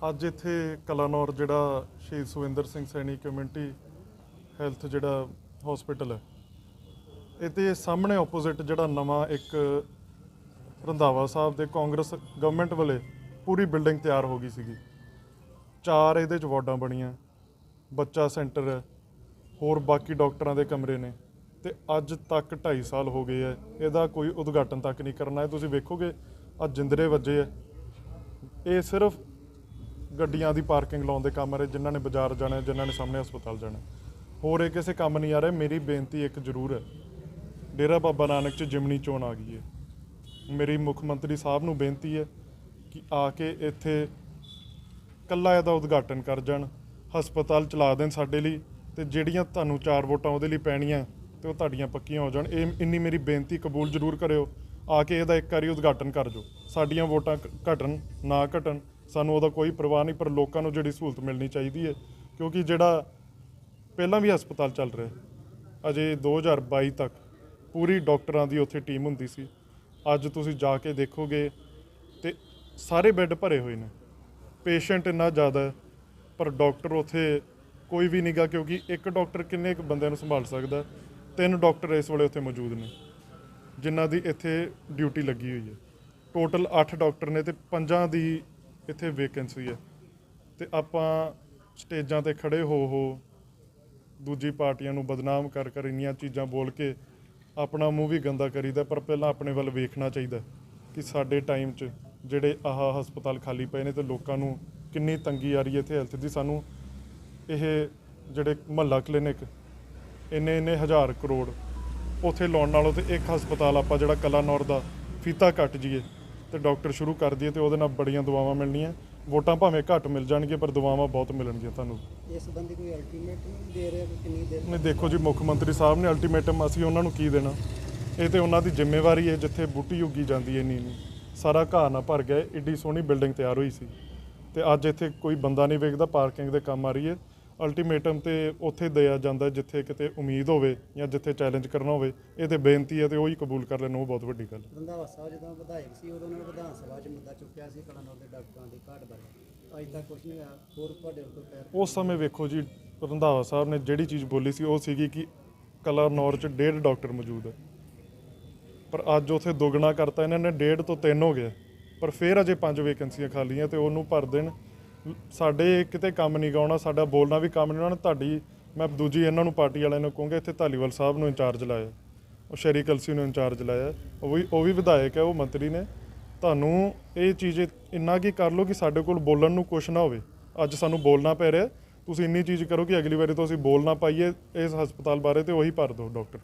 ਅੱਜ ਇੱਥੇ ਕਲਾਨੌਰ ਜਿਹੜਾ ਸ਼ਹੀਦ ਸੁਵਿੰਦਰ ਸਿੰਘ ਸੈਣੀ ਕਮਿਊਨਿਟੀ ਹੈਲਥ ਜਿਹੜਾ ਹਸਪੀਟਲ ਹੈ। ਇਹਦੇ ਸਾਹਮਣੇ ਆਪੋਜ਼ਿਟ ਜਿਹੜਾ ਨਵਾਂ ਇੱਕ ਰੰਧਾਵਾ ਸਾਹਿਬ ਦੇ ਕਾਂਗਰਸ ਗਵਰਨਮੈਂਟ ਵੱਲੇ ਪੂਰੀ ਬਿਲਡਿੰਗ ਤਿਆਰ ਹੋ ਗਈ ਸੀਗੀ। ਚਾਰ ਇਹਦੇ ਚ ਵਾਰਡਾਂ ਬਣੀਆਂ, ਬੱਚਾ ਸੈਂਟਰ ਹੈ, ਹੋਰ ਬਾਕੀ ਡਾਕਟਰਾਂ ਦੇ ਕਮਰੇ ਨੇ ਤੇ ਅੱਜ ਤੱਕ 2.5 ਸਾਲ ਹੋ ਗਏ ਹੈ, ਇਹਦਾ ਕੋਈ ਉਦਘਾਟਨ ਤੱਕ ਨਹੀਂ ਕਰਨਾ ਹੈ। ਤੁਸੀਂ ਵੇਖੋਗੇ, ਅੱਜ ਜਿੰਦਰੇ ਵੱਜੇ ਹੈ। ਇਹ ਸਿਰਫ ਗੱਡੀਆਂ ਦੀ ਪਾਰਕਿੰਗ ਲਾਉਣ ਦੇ ਕੰਮ ਰਹੇ, ਜਿਨ੍ਹਾਂ ਨੇ ਬਾਜ਼ਾਰ ਜਾਣਾ, ਜਿਨ੍ਹਾਂ ਨੇ ਸਾਹਮਣੇ ਹਸਪਤਾਲ ਜਾਣਾ। ਹੋਰ ਇਹ ਕਿਸੇ ਕੰਮ ਨਹੀਂ ਆ ਰਿਹਾ, ਮੇਰੀ ਬੇਨਤੀ ਇੱਕ ਜ਼ਰੂਰ ਹੈ। ਡੇਰਾ ਬਾਬਾ ਨਾਨਕ ਚ ਜਿਮਨੀ ਚੋਣ ਆ ਗਈ ਹੈ। ਮੇਰੀ ਮੁੱਖ ਮੰਤਰੀ ਸਾਹਿਬ ਨੂੰ ਬੇਨਤੀ ਹੈ ਕਿ ਆ ਕੇ ਇੱਥੇ ਕੱਲਾ ਇਹਦਾ ਉਦਘਾਟਨ ਕਰ ਜਾਣ, ਹਸਪਤਾਲ ਚਲਾ ਦੇਣ ਸਾਡੇ ਲਈ, ਤੇ ਜਿਹੜੀਆਂ ਤੁਹਾਨੂੰ ਚਾਰ ਵੋਟਾਂ ਉਹਦੇ ਲਈ ਪੈਣੀਆਂ, ਤੇ ਉਹ ਤੁਹਾਡੀਆਂ ਪੱਕੀਆਂ ਹੋ ਜਾਣ। ਇਹ ਇੰਨੀ ਮੇਰੀ ਬੇਨਤੀ ਕਬੂਲ ਜ਼ਰੂਰ ਕਰਿਓ, ਆ ਕੇ ਇਹਦਾ ਇੱਕ ਵਾਰੀ ਉਦਘਾਟਨ ਕਰ ਜੋ ਸਾਡੀਆਂ ਵੋਟਾਂ ਘ- ਘਟਣ, ਨਾ ਘਟਣ ਸਾਨੂੰ ਉਹਦਾ ਕੋਈ ਪਰਵਾਹ ਨਹੀਂ, ਪਰ ਲੋਕਾਂ ਨੂੰ ਜਿਹੜੀ ਸਹੂਲਤ ਮਿਲਣੀ ਚਾਹੀਦੀ ਹੈ, ਕਿਉਂਕਿ ਜਿਹੜਾ ਪਹਿਲਾਂ ਵੀ ਹਸਪਤਾਲ ਚੱਲ ਰਿਹਾ ਹੈ। ਅਜੇ 2022 ਤੱਕ ਪੂਰੀ ਡਾਕਟਰਾਂ ਦੀ ਉੱਥੇ ਟੀਮ ਹੁੰਦੀ ਸੀ। ਅੱਜ ਤੁਸੀਂ ਜਾ ਕੇ ਦੇਖੋਗੇ ਤੇ ਸਾਰੇ ਬੈੱਡ ਭਰੇ ਹੋਏ ਨੇ। ਪੇਸ਼ੈਂਟ ਇੰਨਾ ਜ਼ਿਆਦਾ ਪਰ ਡਾਕਟਰ ਉੱਥੇ ਕੋਈ ਵੀ ਨਹੀਂਗਾ ਕਿਉਂਕਿ ਇੱਕ ਡਾਕਟਰ ਕਿੰਨੇ ਕੁ ਬੰਦਿਆਂ ਨੂੰ ਸੰਭਾਲ ਸਕਦਾ? ਤਿੰਨ ਡਾਕਟਰ ਇਸ ਵੇਲੇ ਉੱਥੇ ਮੌਜੂਦ ਨੇ, ਜਿਨ੍ਹਾਂ ਦੀ ਇੱਥੇ ਡਿਊਟੀ ਲੱਗੀ ਹੋਈ ਹੈ। ਟੋਟਲ 8 ਡਾਕਟਰ ਨੇ ਤੇ ਪੰਜਾਂ ਦੀ ਇੱਥੇ ਵੇਕੈਂਸੀ ਹੈ। ਤੇ ਆਪਾਂ ਸਟੇਜਾਂ ਤੇ ਖੜੇ ਹੋ ਹੋ ਦੂਜੀ ਪਾਰਟੀਆਂ ਨੂੰ ਬਦਨਾਮ ਕਰ ਕਰ ਇੰਨੀਆਂ ਚੀਜ਼ਾਂ ਬੋਲ ਕੇ ਆਪਣਾ ਮੂੰਹ ਵੀ ਗੰਦਾ ਕਰੀਦਾ, ਪਰ ਪਹਿਲਾਂ ਆਪਣੇ ਵੱਲ ਵੇਖਣਾ ਚਾਹੀਦਾ ਕਿ ਸਾਡੇ ਟਾਈਮ 'ਚ ਜਿਹੜੇ ਆਹ ਹਸਪਤਾਲ ਖਾਲੀ ਪਏ ਨੇ ਤੇ ਲੋਕਾਂ ਨੂੰ ਕਿੰਨੀ ਤੰਗੀ ਆ ਰਹੀ ਹੈ ਇੱਥੇ ਹੈਲਥ ਦੀ। ਸਾਨੂੰ ਇਹ ਜਿਹੜੇ ਮਹੱਲਾ ਕਲੀਨਿਕ ਇੰਨੇ ਇੰਨੇ ਹਜ਼ਾਰ ਕਰੋੜ ਉੱਥੇ ਲਾਉਣ ਨਾਲੋਂ ਤੇ ਇੱਕ ਹਸਪਤਾਲ ਆਪਾਂ ਜਿਹੜਾ ਕਲਾਨੌਰ ਦਾ ਫੀਤਾ ਕੱਟ ਜੀਏ ਤੇ ਡਾਕਟਰ ਸ਼ੁਰੂ ਕਰ ਦਈਏ ਤੇ ਉਹਦੇ ਨਾਲ ਬੜੀਆਂ ਦੁਆਵਾਂ ਮਿਲਣੀਆਂ। ਵੋਟਾਂ ਭਾਵੇਂ ਘੱਟ ਮਿਲ ਜਾਣਗੀਆਂ ਪਰ ਦੁਆਵਾਂ ਬਹੁਤ ਮਿਲਣਗੀਆਂ ਤੁਹਾਨੂੰ। ਇਸ ਸੰਬੰਧੀ ਕੋਈ ਅਲਟੀਮੇਟ ਨਹੀਂ ਦੇ ਰਿਹਾ ਕਿ ਕਿੰਨੀ ਦੇਰ ਨੇ ਦੇਖੋ ਜੀ ਮੁੱਖ ਮੰਤਰੀ ਸਾਹਿਬ ਨੇ ਅਲਟੀਮੇਟਮ ਅਸੀਂ ਉਹਨਾਂ ਨੂੰ ਕੀ ਦੇਣਾ? ਇਹ ਤੇ ਉਹਨਾਂ ਦੀ ਜ਼ਿੰਮੇਵਾਰੀ ਹੈ ਜਿੱਥੇ ਬੂਟੀ ਉੱਗੀ ਜਾਂਦੀ ਹੈ ਨਹੀਂ ਸਾਰਾ ਘਾਹ ਨਾ ਭਰ ਗਿਆ ਏਡੀ ਸੋਹਣੀ ਬਿਲਡਿੰਗ ਤਿਆਰ ਹੋਈ ਸੀ। ਤੇ ਅੱਜ ਇੱਥੇ ਕੋਈ ਬੰਦਾ ਨਹੀਂ ਵੇਖਦਾ ਪਾਰਕਿੰਗ ਦੇ ਕੰਮ ਆ ਰਹੀ ਹੈ। ਅਲਟੀਮੇਟਮ ਤੇ ਉੱਥੇ ਦਿਆ ਜਾਂਦਾ ਜਿੱਥੇ ਕਿਤੇ ਉਮੀਦ ਹੋਵੇ ਜਾਂ ਜਿੱਥੇ ਚੈਲੰਜ ਕਰਨਾ ਹੋਵੇ ਇਹ ਤੇ ਬੇਨਤੀ ਹੈ ਤੇ ਉਹੀ ਕਬੂਲ ਕਰ ਲੈਣ ਉਹ ਬਹੁਤ ਵੱਡੀ ਗੱਲ ਹੈ। ਰੰਧਾਵਾ ਸਾਹਿਬ ਜਦੋਂ ਵਿਧਾਇਕ ਸੀ ਉਦੋਂ ਉਹਨਾਂ ਨੇ ਵਿਧਾਨ ਸਭਾ 'ਚ ਮੁੱਦਾ ਚੁੱਕਿਆ ਸੀ ਕਲਾਨੌਰ ਦੇ ਡਾਕਟਰਾਂ ਦੀ ਘਾਟ ਬਾਰੇ। ਅੱਜ ਤੱਕ ਕੁਝ ਨਹੀਂ ਹੋਇਆ ਹੋਰ ਤੁਹਾਡੇ ਕੋਲ ਪੈਰ ਉਸ ਸਮੇਂ ਵੇਖੋ ਜੀ ਰੰਧਾਵਾ ਸਾਹਿਬ ਨੇ ਜਿਹੜੀ ਚੀਜ਼ ਬੋਲੀ ਸੀ ਉਹ ਸੀਗੀ ਕਿ ਕਲਾਨੌਰ ਚ ਡੇਢ ਡਾਕਟਰ ਮੌਜੂਦ ਹੈ। ਪਰ ਅੱਜ ਉਥੇ ਦੁੱਗਣਾ ਕਰਤਾ ਇਹਨਾਂ ਨੇ ਡੇਢ ਤੋਂ ਤਿੰਨ ਹੋ ਗਿਆ। ਪਰ ਫਿਰ ਅਜੇ ਪੰਜ ਵੇਕੈਂਸੀਆਂ ਖਾਲੀਆਂ ਤੇ ਉਹਨੂੰ ਭਰ ਦੇਣ ਸਾਡੇ ਕਿਤੇ ਕੰਮ ਨਹੀਂ ਗਾਉਣਾ ਸਾਡਾ ਬੋਲਣਾ ਵੀ ਕੰਮ ਨਹੀਂ ਉਹਨਾਂ ਨੇ ਤੁਹਾਡੀ, ਮੈਂ ਦੂਜੀ ਇਹਨਾਂ ਨੂੰ ਪਾਰਟੀ ਵਾਲਿਆਂ ਨੂੰ ਕਹੂੰਗਾ, ਇੱਥੇ ਧਾਲੀਵਾਲ ਸਾਹਿਬ ਨੂੰ ਇੰਚਾਰਜ ਲਾਇਆ। ਉਹ ਸ਼ਰੀ ਕਲਸੀ ਨੂੰ ਇੰਚਾਰਜ ਲਾਇਆ। ਉਹ ਵੀ ਉਹ ਵੀ ਵਿਧਾਇਕ ਹੈ, ਉਹ ਮੰਤਰੀ ਨੇ। ਤੁਹਾਨੂੰ ਇਹ ਚੀਜ਼ ਇੰਨਾ ਕੀ ਕਰ ਲਓ ਕਿ ਸਾਡੇ ਕੋਲ ਬੋਲਣ ਨੂੰ ਕੁਛ ਨਾ ਹੋਵੇ। ਅੱਜ ਸਾਨੂੰ ਬੋਲਣਾ ਪੈ ਰਿਹਾ। ਤੁਸੀਂ ਇੰਨੀ ਚੀਜ਼ ਕਰੋ ਕਿ ਅਗਲੀ ਵਾਰੀ ਤੋਂ ਅਸੀਂ ਬੋਲ ਨਾ ਪਾਈਏ, ਇਸ ਹਸਪਤਾਲ ਬਾਰੇ ਤੇ ਉਹੀ ਭਰ ਦਿਓ, ਡਾਕਟਰ।